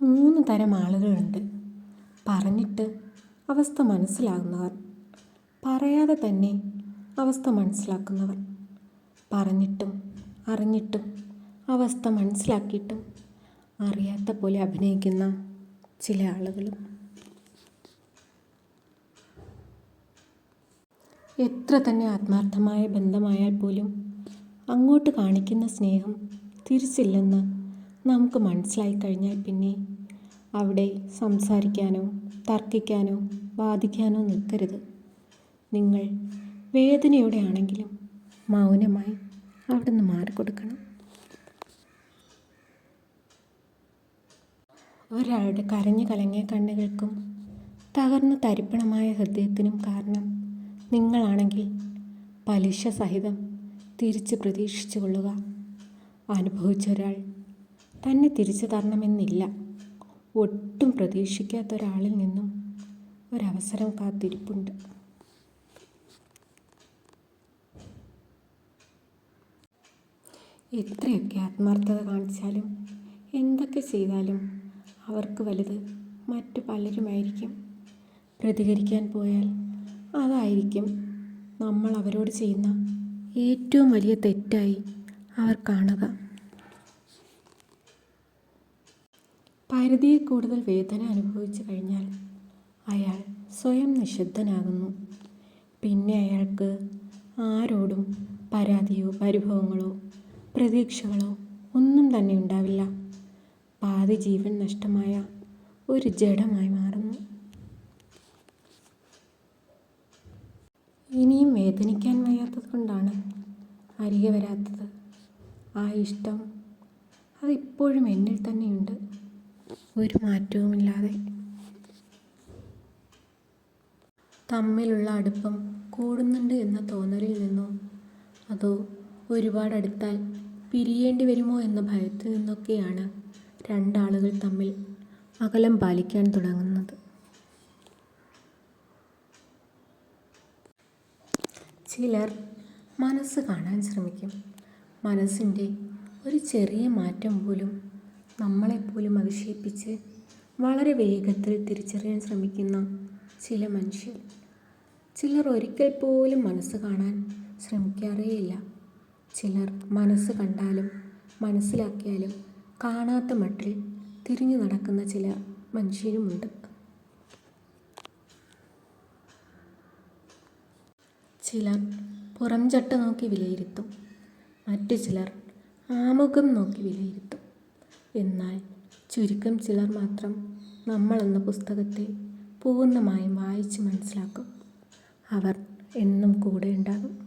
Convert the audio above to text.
മൂന്ന് തരം ആളുകളുണ്ട്. പറഞ്ഞിട്ട് അവസ്ഥ മനസ്സിലാകുന്നവർ. പറയാതെ തന്നെ അവസ്ഥ മനസ്സിലാക്കുന്നവർ. പറഞ്ഞിട്ടും അറിഞ്ഞിട്ടും അവസ്ഥ മനസ്സിലാക്കിയിട്ടും അറിയാത്ത പോലെ അഭിനയിക്കുന്ന ചില ആളുകളും. എത്ര തന്നെ ആത്മാർത്ഥമായ ബന്ധമായാൽ പോലും അങ്ങോട്ട് കാണിക്കുന്ന സ്നേഹം തിരിച്ചില്ലെന്ന് നമുക്ക് മനസ്സിലായി കഴിഞ്ഞാൽ പിന്നെ അവിടെ സംസാരിക്കാനോ തർക്കിക്കാനോ വാദിക്കാനോ നിൽക്കരുത്. നിങ്ങൾ വേദനയോടെ ആണെങ്കിലും മൗനമായി അവിടെ നിന്ന് മാറിക്കൊടുക്കണം. ഒരാളുടെ കരഞ്ഞു കലങ്ങിയ കണ്ണുകൾക്കും തകർന്ന് തരിപ്പണമായ ഹൃദയത്തിനും കാരണം നിങ്ങളാണെങ്കിൽ പലിശ സഹിതം തിരിച്ച് പ്രതീക്ഷിച്ചു കൊള്ളുക. അനുഭവിച്ച ഒരാൾ തന്നെ തിരിച്ചു തരണമെന്നില്ല. ഒട്ടും പ്രതീക്ഷിക്കാത്ത ഒരാളിൽ നിന്നും ഒരവസരം കാത്തിരിപ്പുണ്ട്. എത്രയൊക്കെ ആത്മാർത്ഥത കാണിച്ചാലും എന്തൊക്കെ ചെയ്താലും അവർക്ക് വലുത് മറ്റു പലരുമായിരിക്കും. പ്രതികരിക്കാൻ പോയാൽ അതായിരിക്കും നമ്മൾ അവരോട് ചെയ്യുന്ന ഏറ്റവും വലിയ തെറ്റായി അവർ കാണുക. പരിധിയിൽ കൂടുതൽ വേദന അനുഭവിച്ചു കഴിഞ്ഞാൽ അയാൾ സ്വയം നിശബ്ദനാകുന്നു. പിന്നെ അയാൾക്ക് ആരോടും പരാതിയോ പരിഭവങ്ങളോ പ്രതീക്ഷകളോ ഒന്നും തന്നെ ഉണ്ടാവില്ല. പാതി ജീവൻ നഷ്ടമായ ഒരു ജഡമായി മാറുന്നു. ഇനിയും വേദനിക്കാൻ വയ്യാത്തത് കൊണ്ടാണ് അരികെ വരാത്തത്. ആ ഇഷ്ടം അതിപ്പോഴും എന്നിൽ തന്നെയുണ്ട്. ഒരു മാറ്റവുമില്ലാതെ. തമ്മിലുള്ള അടുപ്പം കൂടുന്നുണ്ട് എന്ന തോന്നലിൽ നിന്നോ അതോ ഒരുപാട് അടുത്താൽ പിരിയേണ്ടി വരുമോ എന്ന ഭയത്തിൽ നിന്നൊക്കെയാണ് രണ്ടാളുകൾ തമ്മിൽ അകലം പാലിക്കാൻ തുടങ്ങുന്നത്. ചിലർ മനസ്സ് കാണാൻ ശ്രമിക്കും. മനസ്സിന്റെ ഒരു ചെറിയ മാറ്റം പോലും നമ്മളെപ്പോലും അതിശയിപ്പിച്ച് വളരെ വേഗത്തിൽ തിരിച്ചറിയാൻ ശ്രമിക്കുന്ന ചില മനുഷ്യർ. ചിലർ ഒരിക്കൽ പോലും മനസ്സ് കാണാൻ ശ്രമിക്കാറേയില്ല. ചിലർ മനസ്സ് കണ്ടാലും മനസ്സിലാക്കിയാലും കാണാത്ത മട്ടിൽ തിരിഞ്ഞു നടക്കുന്ന ചില മനുഷ്യരുമുണ്ട്. ചിലർ പുറംചട്ട നോക്കി വിലയിരുത്തും. മറ്റു ചിലർ ആമുഖം നോക്കി വിലയിരുത്തും. എന്നാൽ ചുരുക്കം ചിലർ മാത്രം നമ്മളെന്ന പുസ്തകത്തെ പൂർണമായും വായിച്ച് മനസ്സിലാക്കും. അവർ എന്നും കൂടെ ഉണ്ടാകും.